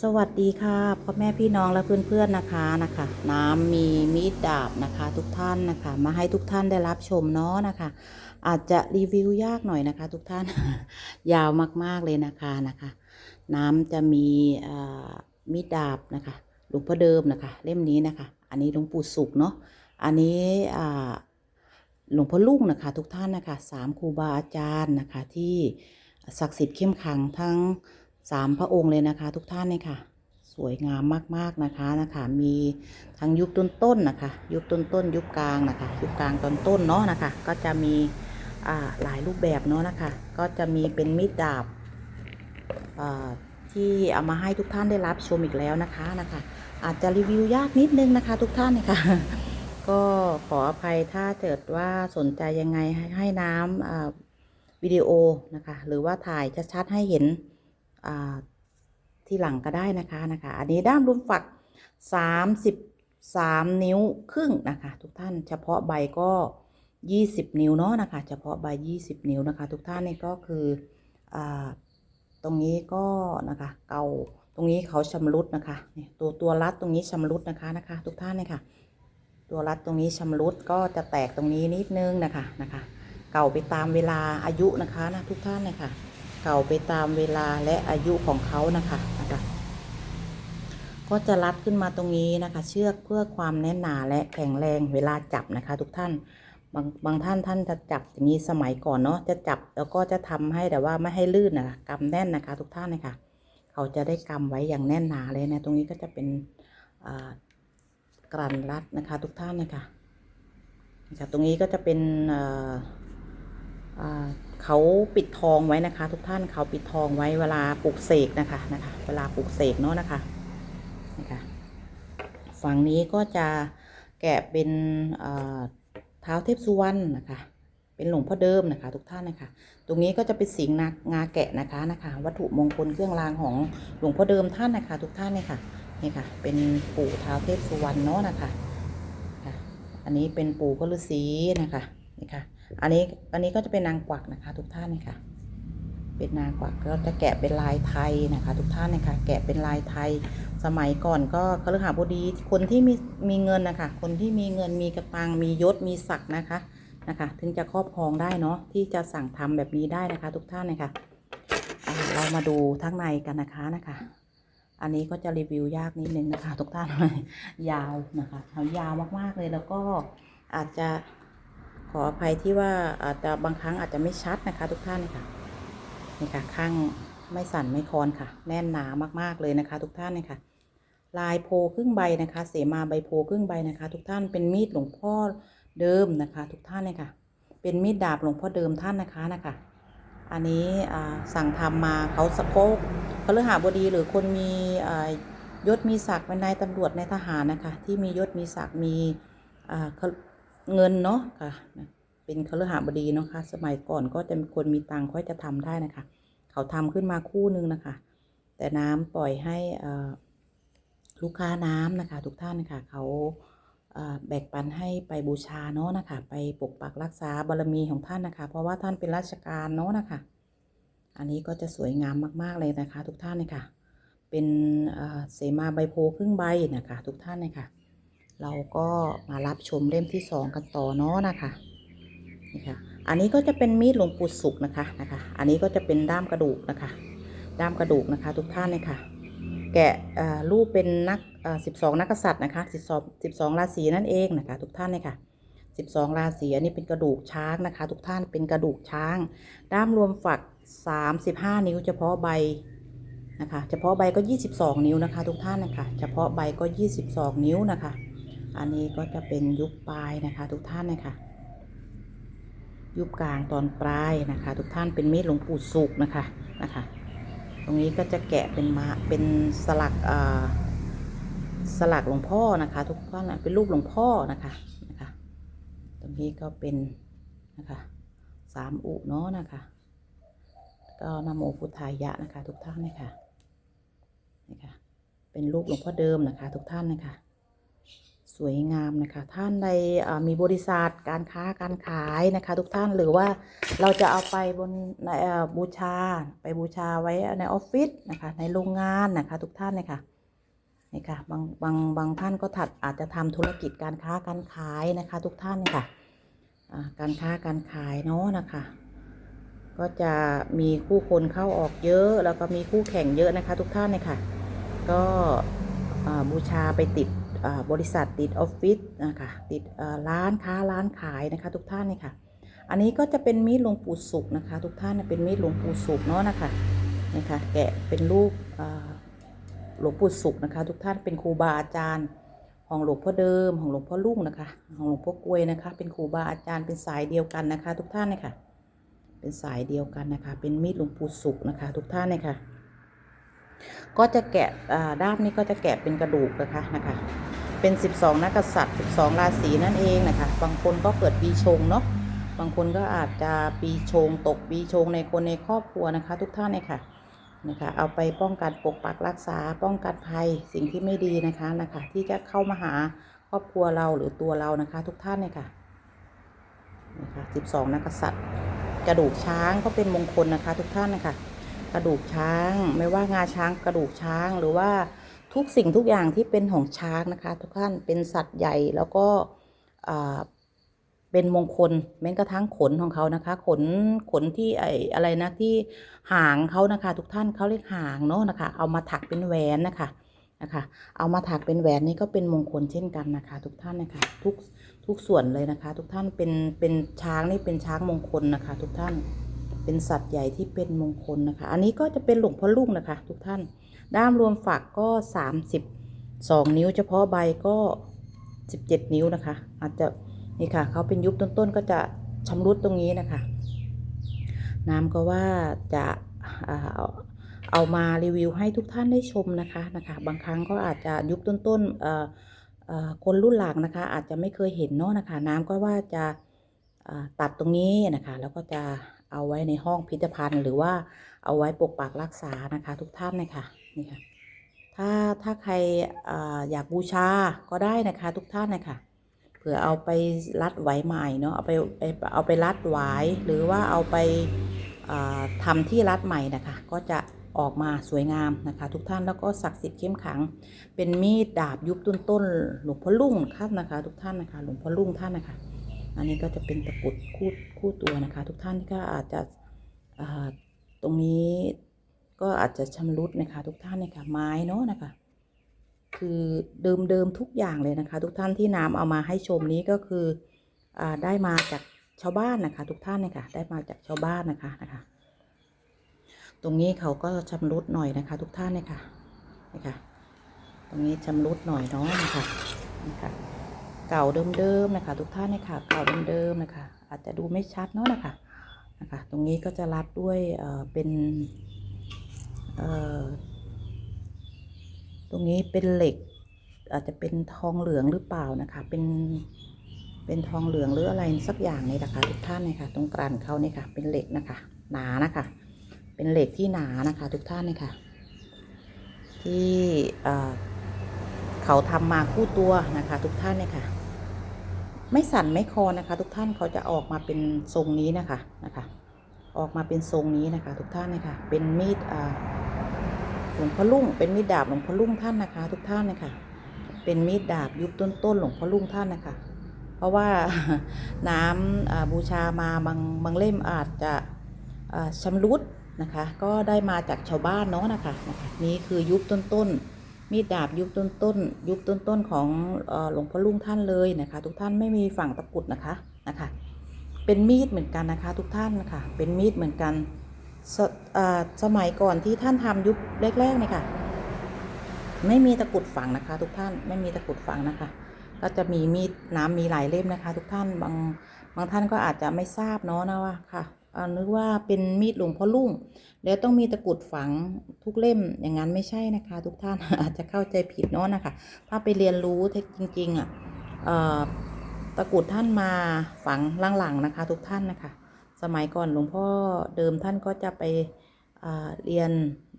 สวัสดีค่ะพ่อแม่พี่น้องและเพื่อนๆนะคะนะคะ น้ำมีมีดดาบนะคะ ทุกท่านนะคะ มาให้ทุกท่านได้รับชมเนาะนะคะ อาจจะรีวิวยากหน่อยนะคะ ทุกท่าน ยาวมากๆเลยนะคะนะคะ น้ำจะมีมีดดาบนะคะหลวงพ่อเดิมนะคะ เล่มนี้นะคะ อันนี้หลวงปู่สุขเนาะอันนี้หลวงพ่อลุ่งนะคะ ทุกท่านนะคะสามครูบาอาจารย์นะคะที่ศักดิ์สิทธิ์เข้มขังทั้ง สามพระองค์เลยนะคะ ทุกท่านเลยค่ะ สวยงามมากๆนะคะนะคะ มีทั้งยุคต้นๆนนะคะ ยุคต้นๆยุคกลางนะคะ ยุคกลางตอนต้นเนาะนะคะ ก็จะมีหลายรูปแบบเนาะนะคะ ก็จะมีเป็นมีดดาบที่เอามาให้ทุกท่านได้รับชมอีกแล้วนะคะนะคะ อาจจะรีวิวยากนิดนึงนะคะ ทุกท่านเนี่ยค่ะก็ขออภัยถ้าเกิดว่าสนใจยังไงให้ให้น้ำวิดีโอนะคะ หรือว่าถ่ายชัดๆให้เห็น ที่หลังก็ได้นะคะนะคะ อันนี้ด้ามรุมฝัก 33 นิ้วครึ่งนะคะ ทุกท่านเฉพาะใบก็ 20 นิ้วเนาะนะคะ เฉพาะใบ 20 นิ้วนะคะ ทุกท่านนี่ก็คืออตรงนี้ก็นะคะเก่าตรงนี้เขาชำรุดนะคะนี่ตัวตัวรัดตรงนี้ชำรุดนะคะนะคะ ทุกท่านเนี่ยค่ะ ตัวรัดตรงนี้ชำรุดก็จะแตกตรงนี้นิดนึงนะคะนะคะ เก่าไปตามเวลาอายุนะคะนะทุกท่านเนะคะ เก่าไปตามเวลาและอายุของเขานะคะนะคะ ก็จะรัดขึ้นมาตรงนี้นะคะ เชือกเพื่อความแน่นหนาและแข็งแรงเวลาจับนะคะ ทุกท่านบางบางท่านท่านจะจับอย่างนี้สมัยก่อนเนาะจะจับแล้วก็จะทำให้แต่ว่าไม่ให้ลื่นนะคะกำแน่นนะคะ ทุกท่านนะคะเขาจะได้กำไว้อย่างแน่นหนาเลยนะตรงนี้ก็จะเป็นกรันรัดนะคะ ทุกท่านนะคะนะคะตรงนี้ก็จะเป็นอ่าอ่า เขาปิดทองไว้นะคะ ทุกท่านเขาปิดทองไว้เวลาปลูกเสกนะคะนะคะ เวลาปลูกเสกเนาะนะคะนะคะฝั่งนี้ก็จะแกะเป็นเท้าเทพสุวรรณนะคะ เป็นหลวงพ่อเดิมนะคะ ทุกท่านนะคะ ตรงนี้ก็จะเป็นสิงห์นางาแกะนะคะนะคะ วัตถุมงคลเครื่องรางของหลวงพ่อเดิมท่านนะคะ ทุกท่านเนี่ยค่ะนี่ค่ะ เป็นปู่เท้าเทพสุวรรณเนาะนะคะค่ะอันนี้เป็นปู่ก็ฤาษีนะคะนี่ค่ะ อันนี้อันนี้ก็จะเป็นนางกวักนะคะ ทุกท่านนี่ค่ะเป็นนางกวักก็จะแกะเป็นลายไทยนะคะ ทุกท่านนี่ค่ะแกะเป็นลายไทย สมัยก่อนก็คฤหบดีคนที่มีมีเงินนะคะคนที่มีเงินมีกระตังมียศมีศักดิ์นะคะนะคะ ถึงจะครอบครองได้เนาะที่จะสั่งทำแบบนี้ได้นะคะ ทุกท่านนะคะอ่าเรามาดูทั้างในกันนะคะนะคะอันนี้ก็จะรีวิวยากนิดนึงนะคะ ทุกท่านยาวนะคะยาวมากๆเลยแล้วก็อาจจะ ขออภัยที่ว่าอาจจะบางครั้งอาจจะไม่ชัดนะคะทุกท่านค่ะนี่ค่ะข้างไม่สั่นไม่คลอนค่ะ แน่นหนามากๆเลยนะคะ ทุกท่านเนี่ยค่ะลายโพครึ่งใบนะคะ เสมาใบโพครึ่งใบนะคะ ทุกท่านเป็นมีดหลวงพ่อเดิมนะคะ ทุกท่านเนี่ยค่ะ เป็นมีดดาบหลวงพ่อเดิมท่านนะคะนะคะ อันนี้สั่งทำมาเขาสะโพกพฤหาบดีหรือคนมียศมีศักดิ์เป็นนายตำรวจในทหารนะคะ ที่มียศมีศักดิ์มี เงินเนาะค่ะ เป็นคฤหบดีเนาะค่ะ สมัยก่อนก็จะคนมีตังค่อยจะทำได้นะคะ เขาทำขึ้นมาคู่นึงนะคะ แต่น้ำปล่อยให้ลูกค้าน้ำนะคะ ทุกท่านนะคะเขาแบ่งปันให้ไปบูชาเนาะนะคะ ไปปกปักรักษาบารมีของท่านนะคะ เพราะว่าท่านเป็นราชการเนาะนะคะ อันนี้ก็จะสวยงามมากๆเลยนะคะ ทุกท่านนะคะเป็นเอ่อเสมาใบโพครึ่งใบนะคะ ทุกท่านนะคะ เราก็มารับชมเล่มที่สองกันต่อเนาะนะคะนี่ค่ะอันนี้ก็จะเป็นมีดหลวงปู่สุกนะคะนะคะ อันนี้ก็จะเป็นด้ามกระดูกนะคะ ด้ามกระดูกนะคะ ทุกท่านเลยค่ะ แกะรูปเป็นนักสิบสองนักกษัตริย์นะคะสิบสองสิบสองราศีนั่นเองนะคะ ทุกท่านเลยค่ะสิบสองราศีอันนี้เป็นกระดูกช้างนะคะ ทุกท่านเป็นกระดูกช้าง ด้ามรวมฝักสามสิบห้านิ้ว เฉพาะใบนะคะ เฉพาะใบก็ยี่สิบสองนิ้วนะคะ ทุกท่านนะคะ เฉพาะใบก็ยี่สิบสองนิ้วนะคะ อันนี้ก็จะเป็นยุคปลายนะคะ ทุกท่านนะคะยุคกลางตอนปลายนะคะ ทุกท่านเป็นมีดหลวงปู่สุกนะคะนะคะ ตรงนี้ก็จะแกะเป็นมาเป็นสลักอ่อสลักหลวงพ่อนะคะ ทุกท่านนะเป็นรูปหลวงพ่อนะคะนะคะ ตรงนี้ก็เป็นนะคะสามอุเนาะนะคะ ก็นโมพุทธายะนะคะ ทุกท่านนะคะนี่ค่ะเป็นรูปหลวงพ่อเดิมนะคะ ทุกท่านนะคะ สวยงามนะคะ ท่านใดอ่ามีบริษัทการค้าการขายนะคะ ทุกท่านหรือว่าเราจะเอาไปบนในบูชาไปบูชาไว้ในออฟฟิศนะคะ ในโรงงานนะคะทุกท่านเลยค่ะนี่ค่ะบางบางบางท่านก็ถัดอาจจะทำธุรกิจการค้าการขายนะคะ ทุกท่านค่ะการค้าการขายเนาะนะคะ ก็จะมีคู่คนเข้าออกเยอะ แล้วก็มีคู่แข่งเยอะนะคะ ทุกท่านเนี่ยค่ะ ก็ บูชาไปติดบริษัทติดออฟฟิศนะคะติดร้านค้าร้านขายนะคะ ทุกท่านนี่ค่ะ อันนี้ก็จะเป็นมีดหลวงปู่สุขนะคะ ทุกท่านเป็นมีดหลวงปู่สุขเนาะนะคะนี่ค่ะแกะเป็นรูปหลวงปู่สุขนะคะ ทุกท่านเป็นครูบาอาจารย์ของหลวงพ่อเดิมของหลวงพ่อลุ่งนะคะของหลวงพ่อกลวยนะคะ เป็นครูบาอาจารย์เป็นสายเดียวกันนะคะ ทุกท่านเนี่ยค่ะ เป็นสายเดียวกันนะคะ เป็นมีดหลวงปู่สุขนะคะ ทุกท่านเนี่ยค่ะ ก็จะแกะด้ามนี้ก็จะแกะเป็นกระดูกนะคะนะคะ เป็น 12นักษัตริย์ 12 ราศีนั่นเองนะคะ บางคนก็เกิดปีชงเนาะบางคนก็อาจจะปีชงตกปีชงในคนในครอบครัวนะคะ ทุกท่านเนี่ยค่ะนะคะ เอาไปป้องกันปกปักรักษาป้องกันภัยสิ่งที่ไม่ดีนะคะนะคะ ที่จะเข้ามาหาครอบครัวเราหรือตัวเรานะคะ ทุกท่านเนี่ยค่ะนะคะ12นักกษัตริย์กระดูกช้างก็เป็นมงคลนะคะ ทุกท่านนะคะ กระดูกช้าง ไม่ว่างาช้างกระดูกช้างหรือว่าทุกสิ่งทุกอย่างที่เป็นของช้างนะคะ ทุกท่านเป็นสัตว์ใหญ่แล้วก็เป็นมงคลแม้กระทั่งขนของเขานะคะ ขนขนที่ไออะไรนะที่หางเขานะคะ ทุกท่านเขาเรียกหางเนาะนะคะ เอามาถักเป็นแหวนนะคะนะคะ เอามาถักเป็นแหวนนี่ก็เป็นมงคลเช่นกันนะคะ ทุกท่านนะคะทุกทุกส่วนเลยนะคะ ทุกท่านเป็นเป็นช้างนี่เป็นช้างมงคลนะคะ ทุกท่าน เป็นสัตว์ใหญ่ที่เป็นมงคลนะคะ อันนี้ก็จะเป็นหลวงพ่อลุ่งนะคะ ทุกท่าน ด้ามรวมฝักก็ 32 นิ้ว เฉพาะใบก็ 17 นิ้วนะคะ อาจจะนี่ค่ะเขาเป็นยุบต้นๆก็จะชำรุดตรงนี้นะคะ น้ำก็ว่าจะเอาเอามารีวิวให้ทุกท่านได้ชมนะคะนะคะ บางครั้งก็อาจจะยุบต้นๆคนรุ่นหลังนะคะ อาจจะไม่เคยเห็นเนาะนะคะ น้ำก็ว่าจะตัดตรงนี้นะคะ แล้วก็จะ เอาไว้ในห้องพิพิธภัณฑ์ หรือว่าเอาไว้ปกปักรักษานะคะ ทุกท่านนะคะนี่ค่ะถ้าถ้าใครออยากบูชาก็ได้นะคะ ทุกท่านนะคะเผื่อเอาไปรัดไหวใหม่เนาะเอาไปเอาไปรัดไหวายหรือว่าเอาไปอ่าทำที่รัดใหม่นะคะ ก็จะออกมาสวยงามนะคะ ทุกท่านแล้วก็ศักดิ์สิทธิ์เข้มขัง เป็นมีดดาบยุบต้นต้นหลวงพ่อลุ่งท่านนะคะ ทุกท่านนะคะ หลวงพ่อลุ่งท่านนะคะ อันนี้ก็จะเป็นตะกุดคู่คู่ตัวนะคะ ทุกท่านก็อาจจะตรงนี้ก็อาจจะชำรุดนะคะ ทุกท่านนะคะไม้เนาะนะคะ คือเดิมเดิมทุกอย่างเลยนะคะ ทุกท่านที่น้ำเอามาให้ชมนี้ก็คืออได้มาจากชาวบ้านนะคะ ทุกท่านนะคะได้มาจากชาวบ้านนะคะนะคะ ตรงนี้เขาก็ชำรุดหน่อยนะคะ ทุกท่านนะคะนะคะ ตรงนี้ชำรุดหน่อยเนาะนะคะนะคะ เก่าเดิมๆนะคะ ทุกท่านนะคะเก่าเดิมๆนะคะ อาจจะดูไม่ชัดเนาะนะคะนะคะ ตรงนี้ก็จะรัดด้วยเอ่อเป็นเอ่อตรงนี้เป็นเหล็ก อาจจะเป็นทองเหลืองหรือเปล่านะคะ เป็นเป็นทองเหลืองหรืออะไรสักอย่างนี่นะคะทุกท่านนะคะตรงกลางเขาเนี่ยค่ะ เป็นเหล็กนะคะ หนานะคะ เป็นเหล็กที่หนานะคะ ทุกท่านนะคะที่เอ่อ เขาทำมาคู่ตัวนะคะทุกท่านเนี่ยค่ะ ไม่สั่นไม่คลอนนะคะ ทุกท่านเขาจะออกมาเป็นทรงนี้นะคะนะคะ ออกมาเป็นทรงนี้นะคะ ทุกท่านเนี่ยค่ะ เป็นมีดอ่าหลวงพ่อลุ่งเป็นมีดดาบหลวงพ่อลุ่งท่านนะคะ ทุกท่านเนี่ยค่ะ เป็นมีดดาบยุคต้นๆหลวงพ่อลุ่งท่านนะคะ เพราะว่าน้ำอ่าบูชามาบางบางเล่มอาจจะอ่าชำรุดนะคะ ก็ได้มาจากชาวบ้านเนาะนะคะนะคะ นี่คือยุคต้นๆ มีดดาบยุคต้นต้นๆยุคต้นต้นๆของหลวงพ่อลุงท่านเลยนะคะ ทุกท่านไม่มีฝั่งตะกุดนะคะนะคะ เป็นมีดเหมือนกันนะคะ ทุกท่านนะคะเป็นมีดเหมือนกันสสมัยก่อนที่ท่านทำยุคแรกๆเนี่ยค่ะ ไม่มีตะกุดฝังนะคะ ทุกท่านไม่มีตะกุดฝังนะคะ ก็จะมีมีดน้ำมีหลายเล่มนะคะ ทุกท่านบางบางท่านก็อาจจะไม่ทราบเนาะนะว่าค่ะ นึกว่าเป็นมีดหลวงพ่อลุ่งแล้วต้องมีตะกุดฝังทุกเล่มอย่างนั้นไม่ใช่นะคะ ทุกท่านอาจจะเข้าใจผิดเนาะนะคะ ถ้าไปเรียนรู้เทคจริงๆอะตะกุดท่านมาฝังหลังๆนะคะ ทุกท่านนะคะ สมัยก่อนหลวงพ่อเดิมท่านก็จะไปเเรียน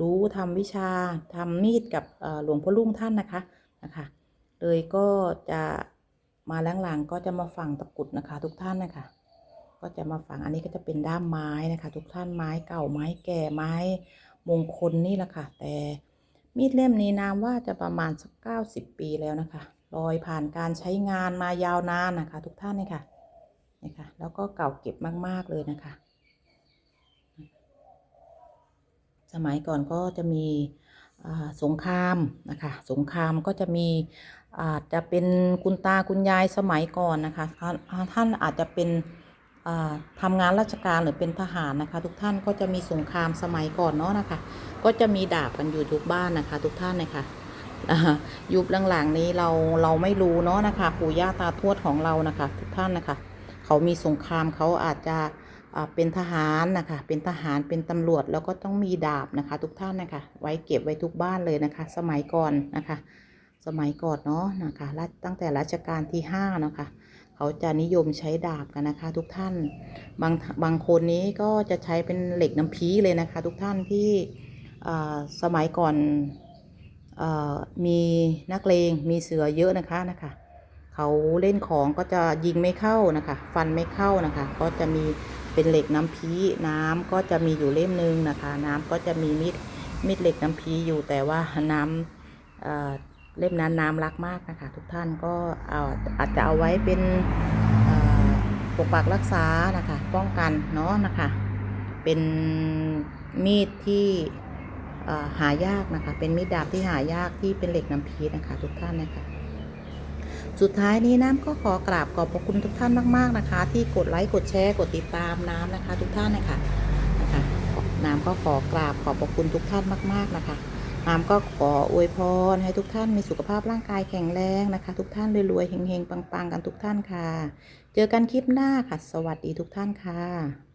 รู้ทำวิชาทำมีดกับหลวงพ่อลุ่งท่านนะคะนะคะ เลยก็จะมาหลังๆก็จะมาฝังตะกุดนะคะ ทุกท่านนะคะ ก็จะมาฝังอันนี้ก็จะเป็นด้ามไม้นะคะ ทุกท่านไม้เก่าไม้แก่ไม้มงคลนี่แหละค่ะ แต่มีดเล่มนี้นามว่าจะประมาณสักเก้าสิบปีแล้วนะคะลอยผ่านการใช้งานมายาวนานนะคะ ทุกท่านนี่ค่ะนี่ค่ะ แล้วก็เก่าเก็บมาก ๆ เลยนะคะ สมัยก่อนก็จะมีสงครามนะคะ สงครามก็จะมีอาจจะเป็นคุณตาคุณยายสมัยก่อนนะคะท่านอาจจะเป็น อ่าทำงานราชการหรือเป็นทหารนะคะ ทุกท่านก็จะมีสงครามสมัยก่อนเนาะนะคะ ก็จะมีดาบกันอยู่ทุกบ้านนะคะ ทุกท่านนะคะยุคหลังๆนี้เราเราไม่รู้เนาะนะคะปู่ย่าตาทวดของเรานะคะ ทุกท่านนะคะ เขามีสงครามเขาอาจจะเป็นทหารนะคะ เป็นทหารเป็นตำรวจแล้วก็ต้องมีดาบนะคะ ทุกท่านนะคะ ไว้เก็บไว้ทุกบ้านเลยนะคะ สมัยก่อนนะคะ สมัยก่อนเนาะนะคะตั้งแต่รัชกาลที่ห้านะคะ เขาจะนิยมใช้ดาบกันนะคะ ทุกท่าน บางบางคนนี้ก็จะใช้เป็นเหล็กน้ำพีเลยนะคะ ทุกท่านที่สมัยก่อนอมีนักเลงมีเสือเยอะนะคะนะคะเขาเล่นของก็จะยิงไม่เข้านะคะ ฟันไม่เข้านะคะ ก็จะมีเป็นเหล็กน้ำพีน้ำก็จะมีอยู่เล่มหนึงนะคะ น้ำก็จะมีมีดมีดเหล็กน้ำพีอยู่แต่ว่าน้ำ เล่มนั้นน้ำรักมากนะคะ ทุกท่านก็เอาอาจจะเอาไว้เป็นปกปักรักษานะคะ ป้องกันเนาะนะคะ เป็นมีดที่หายากนะคะ เป็นมีดดาบที่หายากที่เป็นเหล็กน้ำพีนะคะ ทุกท่านนะคะสุดท้ายนี้น้ำก็ขอกราบขอบพระคุณทุกท่านมากๆนะคะ ที่กดไลค์กดแชร์กดติดตามน้ำนะคะ ทุกท่านนะคะนะคะน้ำก็ขอกราบขอบพระคุณทุกท่านมาก ๆนะคะ น้ำก็ขออวยพรให้ทุกท่านมีสุขภาพร่างกายแข็งแรงนะคะ ทุกท่านรวยๆเฮงๆปังๆ กันทุกท่านค่ะ เจอกันคลิปหน้าค่ะ สวัสดีทุกท่านค่ะ